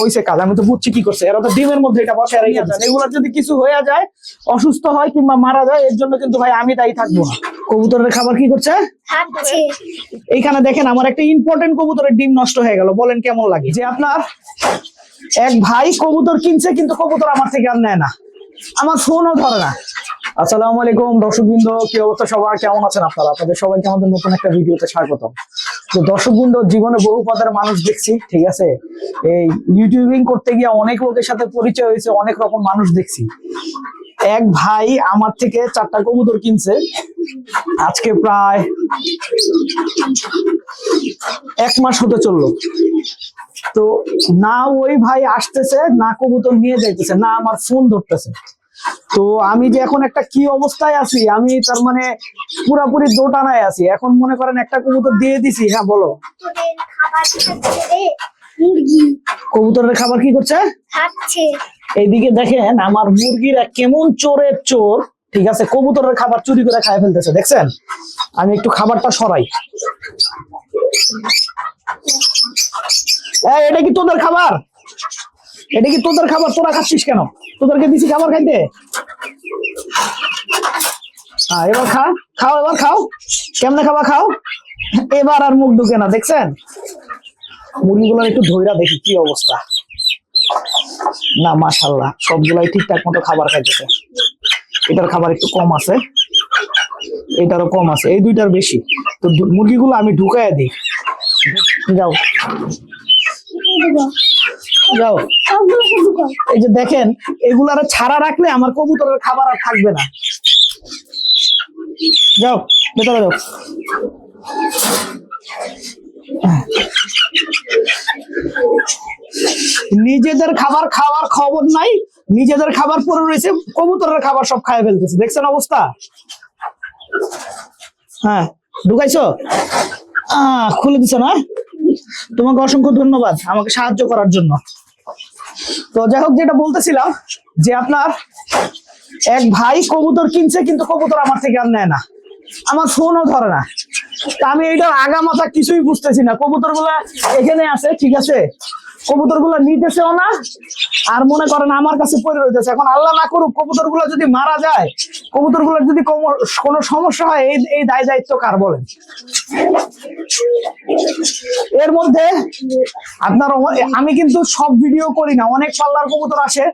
হইছে কাজ। আমি তো বুঝছি কি করছে। এরা তো ডিমের মধ্যে এটা বসে রেখে দেন এগুলোর যদি কিছু হয়ে যায় অসুস্থ হয় কিংবা মারা যায় এর জন্য কিন্তু ভাই আমি দায়ী থাকব না। কবুতরের খাবার কি করছে? এইখানে দেখেন আমার একটা ইম্পর্টেন্ট কবুতরের ডিম নষ্ট হয়ে গেল। বলেন কেমন লাগে? যে আপনার এক ভাই কবুতর কিনছে কিন্তু কবুতর আমার থেকে আর নেয় না। আমার ফোনও ধরে না। আসসালামু আলাইকুম দর্শকবৃন্দ কি অবস্থা সবার? কেমন আছেন আপনারা? আপনাদের সবাইকে আমাদের নতুন একটা ভিডিওতে স্বাগত তো দর্শকবৃন্দ জীবনে বহু পদের মানুষ দেখছি, ঠিক আছে? এই ইউটিউবিং করতে গিয়ে অনেক লোকের সাথে পরিচয় হয়েছে, অনেক রকম মানুষ দেখছি। এক ভাই আমার থেকে চারটা কবুতর কিনছে, আজকে প্রায় এক মাস হতে চলল। তো না ওই ভাই আসতেছে, না কবুতর নিয়ে যাইতেছে, না আমার ফোন ধরতেছে। তো আমি যে এখন একটা কি অবস্থায় আছি আমি তার মানে পুরাপুরি দোটানায় আছি। এখন মনে করেন একটা কবুতর দিয়ে দিছি হ্যাঁ বলো। কবুতরের খাবার কি করছে এইদিকে দেখেন আমার মুরগিরা কেমন চোরের চোর ঠিক আছে? কবুতরের খাবার চুরি করে খাই ফেলতেছে দেখছেন? আমি একটু খাবারটা সরাই। এটা কি তোদের খাবার? এটা কি তোদের খাবার? তোরা খাচ্ছিস কেন? তোদেরকে দিছি খাবার খাইতে। হ্যাঁ এবার খা, খাও, এবার খাও। কেমনে খাবার খাও? এবার আর মুখ ঢুকে না, দেখছেন? মুরগিগুলোর একটু ধৈরা দেখি কি অবস্থা। না মাশাল্লাহ সবগুলাই ঠিকঠাক মতো খাবার খাইতেছে। এটার খাবার একটু কম আছে। এটারও কম আছে, এই দুইটার বেশি। তো মুরগিগুলো আমি ঢুকাই দিই। যাও। যাও। এই যে দেখেন, এগুলার ছাড়া রাখলে আমার কবুতরের খাবার আর থাকবে না। যাও, ভেতরে যাও। নিজেদের খাবার খাওয়ার খবর নাই, নিজেদের খাবার পরে রয়েছে, কবুতরের খাবার সব খায় ফেলতেছে। দেখছেন অবস্থা? হ্যাঁ ঢুকাইছো? আহ, খুলে দিছো না? তোমাকে অসংখ্য ধন্যবাদ আমাকে সাহায্য করার জন্য। তো যাই হোক, যেটা বলতেছিলাম যে আপনার এক ভাই কবুতর কিনছে, কিন্তু কবুতর আমার থেকে আর নেয় না। আমার ফোনও ধরে না। আমি এইটার আগামাথা কিছুই বুঝতেছি না। কবুতরগুলা এখানে আছে, ঠিক আছে? কবুতরগুলা নিতেছেও না, আর মনে করেন আমার কাছে পড়ে রইতেছে। এখন আল্লাহ না করুক কবুতরগুলা যদি মারা যায় কবুতরগুলার যদি কোনো সমস্যা হয়, এই এই দায় দায়িত্ব কার বলেন? এর মধ্যে আপনার আমি কিন্তু সব ভিডিও করি না। অনেক পাল্লার কবুতর আসে,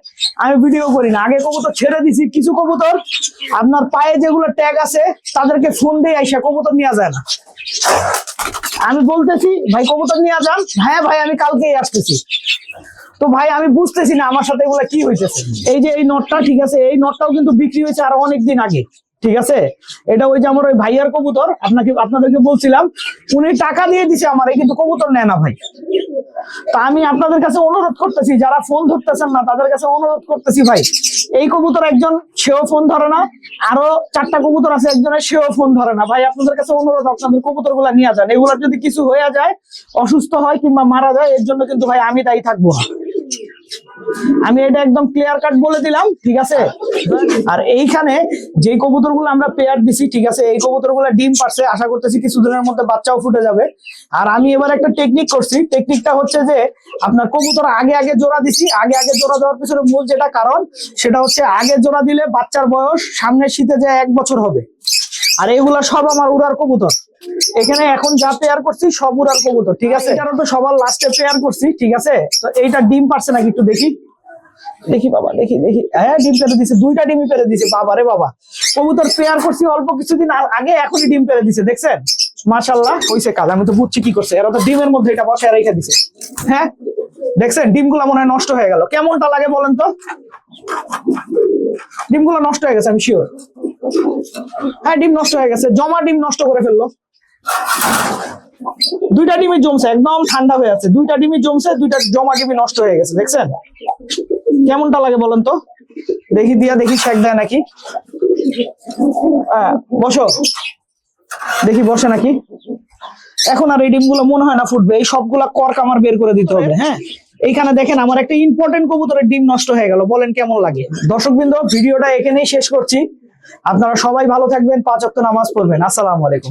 আমি ভিডিও করি না। আগে কবুতর ছেড়ে দিছি, কিছু কবুতর আপনার পায়ে যেগুলো ট্যাগ আছে, তাদেরকে ফোন দিয়ে আইসা কবুতর নেওয়া যায় না। আমি বলতেছি, ভাই কবুতর নিয়ে যান। হ্যাঁ ভাই, আমি কালকেই আসতেছি। তো ভাই, আমি বুঝতেছি না আমার সাথে এগুলা কি হইতেছে। এই যে এই নোটটা, ঠিক আছে, এই নোটটাও কিন্তু বিক্রি হয়েছে আরও অনেকদিন আগে, ঠিক আছে? এটা ওই যে আমার ওই ভাইয়ার কবুতর, আপনাকে, আপনাদেরকে বলছিলাম, উনি টাকা দিয়ে দিছে আমার, এই কিন্তু কবুতর নেয় না ভাই। তা আমি আপনাদের কাছে অনুরোধ করতেছি, যারা ফোন ধরতেছেন না, তাদের কাছে অনুরোধ করতেছি ভাই। এই কবুতর একজন সেও ফোন ধরে না, আরও চারটা কবুতর আছে, একজনের সেও ফোন ধরে না। ভাই, আপনাদের কাছে অনুরোধ, আপনাদের কবুতরগুলা নিয়ে যান। এগুলা যদি কিছু হয়ে যায়, অসুস্থ হয় কিংবা মারা যায়, এর জন্য কিন্তু ভাই আমি তাই থাকব। আমি এটা একদম ক্লিয়ার কাট বলে দিলাম, ঠিক আছে? আর এইখানে যে কবুতরগুলো আমরা পেয়ার দিছি, ঠিক আছে, এই কবুতরগুলো ডিম পারছে, আশা করতেছি কিছুদিনের মধ্যে বাচ্চাও ফুটে যাবে। আর আমি এবার একটা টেকনিক করছি টেকনিকটা হচ্ছে যে আপনার কবুতর আগে আগে জোড়া দিছি, আগে আগে জোড়া দেওয়ার পিছনে মূল যেটা কারণ, সেটা হচ্ছে আগে জোড়া দিলে বাচ্চার বয়স সামনের শীতে যে এক বছর হবে। আর এগুলা সব আমার উড়ার কবুতর। এখানে এখন যা পেয়ার করছি, সব উড়ার কবুতর, ঠিক আছে? এটারও তো সবার লাস্টে পেয়ার করছি, ঠিক আছে? তো এইটা ডিম পারছে নাকি একটু দেখি? দেখি বাবা, দেখি দেখি। হ্যাঁ ডিম পেরে দিছে, দুইটা ডিমই পেরে দিছে, বাবা রে বাবা। কবুতর পেয়ার করছি অল্প কিছুদিন আগে, এখনই ডিম পেরে দিছে, দেখছেন? মাশাল্লাহ হইছে কাজ, আমি তো বুঝছি কি করছে, এরা তো ডিমের মধ্যে এটা বসে রেখে দিছে। হ্যাঁ? দেখছেন, ডিমগুলা মনে হয় নষ্ট হয়ে গেল। কেমনটা লাগে বলেন তো? ডিমগুলো নষ্ট হয়ে গেছে, আমি শিওর হ্যাঁ ডিম নষ্ট হয়ে গেছে। জমা ডিম নষ্ট করে ফেলল। দুইটা ডিমই জমছে একদম ঠান্ডা হয়ে আছে। দুইটা ডিমই জমছে দুইটা জমা ডিমই নষ্ট হয়ে গেছে দেখছেন? কেমনটা লাগে বলেন তো? দেখি দিয়া দেখি শেক দেয় নাকি? হ্যাঁ, বসো। দেখি বসে নাকি? এখন আর এই ডিমগুলো মনে হয় না ফুটবে। এই সবগুলা কর্ক আমার বের করে দিতে হবে হ্যাঁ? এইখানে দেখেন আমার একটা ইম্পর্টেন্ট কবুতরের ডিম নষ্ট হয়ে গেল। বলেন কেমন লাগে? দর্শকবৃন্দ ভিডিওটা এখানেই শেষ করছি। আপনারা সবাই ভালো থাকবেন পাঁচ অক্ট নামাজ পড়বেন। আসসালামু আলাইকুম।